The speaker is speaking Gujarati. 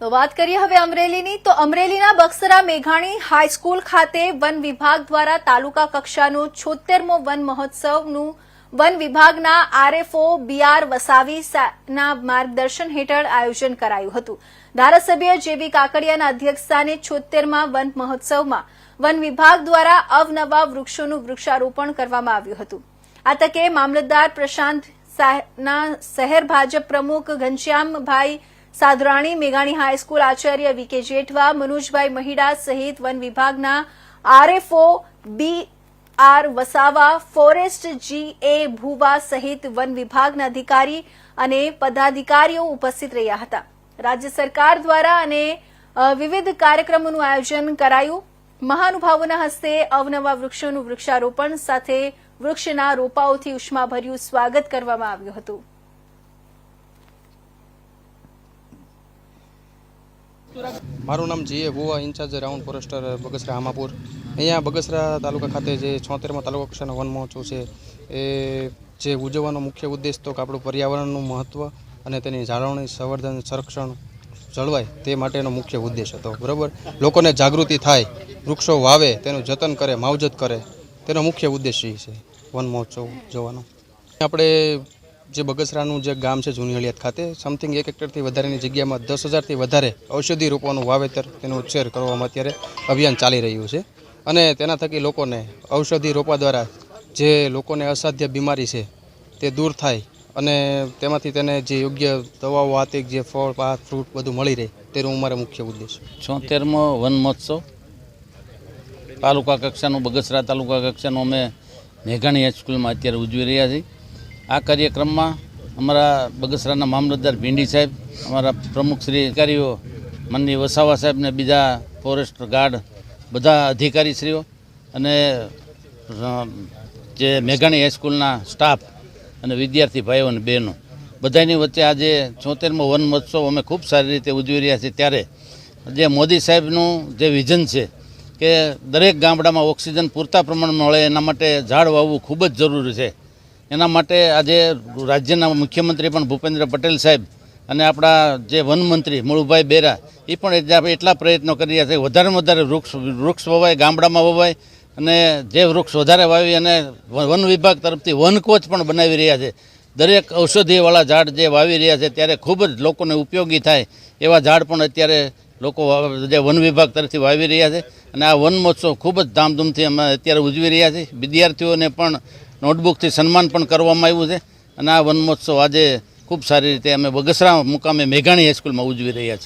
તો વાત કરીએ હવે અમરેલીની, તો અમરેલીના બક્સરા મેઘાણી હાઈસ્કૂલ ખાતે વન વિભાગ દ્વારા તાલુકા કક્ષાનો છોતેરમો વન મહોત્સવનું વન વિભાગના આરએફઓ બીઆર વસાવી ના માર્ગદર્શન હેઠળ આયોજન કરાયું હતું. ધારાસભ્ય જેવી કાકડિયાના અધ્યક્ષસ્થાને છોતેરમાં વન મહોત્સવમાં વન વિભાગ દ્વારા અવનવા વૃક્ષોનું વૃક્ષારોપણ કરવામાં આવ્યું હતું. આ તકે મામલતદાર પ્રશાંત શહેર ભાજપ પ્રમુખ ઘનશ્યામભાઈ સાદરાણી મેઘાણી હાઈસ્કૂલ આચાર્ય વીકે જેઠવા, મનોજભાઈ મહિડા સહિત વન વિભાગના RFO B R Vasava, forest G A Bhuva સહિત વન વિભાગના અધિકારી અને પદાધિકારીઓ ઉપસ્થિત રહ્યા હતા. રાજ્ય સરકાર દ્વારા અને વિવિધ કાર્યક્રમોનું આયોજન કરાયું. મહાનુભાવોના હસ્તે અવનવા વૃક્ષોનું વૃક્ષારોપણ સાથે વૃક્ષના રોપાઓથી ઉષ્માભર્યું સ્વાગત કરવામાં આવ્યું હતું. મારું નામ G A Gova, incharge round forester Bagasara Hamapur. અહીંયા બગસરા તાલુકા ખાતે જે છોતેરમાં તાલુકા કક્ષાનો વન મહોત્સવ છે, એ જે ઉજવવાનો મુખ્ય ઉદ્દેશ તો કે આપણું પર્યાવરણનું મહત્ત્વ અને તેની જાળવણી, સંવર્ધન, સંરક્ષણ, જળવાય તે માટેનો મુખ્ય ઉદ્દેશ હતો. બરાબર? લોકોને જાગૃતિ થાય, વૃક્ષો વાવે, તેનું જતન કરે, માવજત કરે, તેનો મુખ્ય ઉદ્દેશ છે વન મહોત્સવ જોવાનો આપણે જે બગસરાનું જે ગામ છે જૂની હળિયાત ખાતે સમથિંગ એક હેક્ટરથી વધારેની જગ્યામાં દસ હજારથી વધારે ઔષધિ રોપવાનું વાવેતર તેનો ઉછેર કરવામાં અત્યારે અભિયાન ચાલી રહ્યું છે. અને તેના થકી લોકોને ઔષધિ રોપા દ્વારા જે લોકોને અસાધ્ય બીમારી છે તે દૂર થાય અને તેમાંથી તેને જે યોગ્ય દવાઓ, આતિક, જે ફળ પાક ફ્રૂટ બધું મળી રહે તેનો અમારો મુખ્ય ઉદ્દેશ. છોતેરમો વન મહોત્સવ. તાલુકા કક્ષાનું બગસરા તાલુકા કક્ષાનું અમે મેઘાણી હાઈસ્કૂલમાં અત્યારે ઉજવી રહ્યા છીએ. આ કાર્યક્રમમાં અમારા બગસરાના મામલતદાર ભીંડી સાહેબ, અમારા પ્રમુખ શ્રી અધિકારીઓ મનની વસાવા સાહેબ ને બીજા ફોરેસ્ટ ગાર્ડ, બધા અધિકારીશ્રીઓ અને જે મેઘાણી હાઈસ્કૂલના સ્ટાફ અને વિદ્યાર્થી ભાઈઓ અને બહેનો. બધાની વચ્ચે આજે છોતેરમો વન મહોત્સવ અમે ખૂબ સારી રીતે ઉજવી રહ્યા છીએ. ત્યારે જે મોદી સાહેબનું જે વિઝન છે કે દરેક ગામડામાં ઓક્સિજન પૂરતા પ્રમાણમાં મળે એના માટે ઝાડ વાવવું ખૂબ જ જરૂરી છે. એના માટે આજે રાજ્યના મુખ્યમંત્રી પણ ભૂપેન્દ્ર પટેલ સાહેબ અને આપણા જે વનમંત્રી મુળુભાઈ બેરા, એ પણ એટલા- પ્રયત્નો કરી રહ્યા છે. વધારેમાં વધારે વૃક્ષ વૃક્ષ વવાય, ગામડામાં વવાય અને જે વૃક્ષ વધારે વાવી અને વન વિભાગ તરફથી વન કોચ પણ બનાવી રહ્યા છે. દરેક ઔષધિવાળા ઝાડ જે વાવી રહ્યા છે ત્યારે ખૂબ જ લોકોને ઉપયોગી થાય એવા ઝાડ પણ અત્યારે લોકો જે વન વિભાગ તરફથી વાવી રહ્યા છે. અને આ વન મહોત્સવ ખૂબ જ ધામધૂમથી અમે અત્યારે ઉજવી રહ્યા છીએ. વિદ્યાર્થીઓને પણ નોટબુકથી સન્માન પણ કરવામાં આવ્યું છે. અને આ વન મહોત્સવ આજે ખૂબ સારી રીતે અમે બગસરા મુકામે મેઘાણી હાઈસ્કૂલમાં ઉજવી રહ્યા છીએ.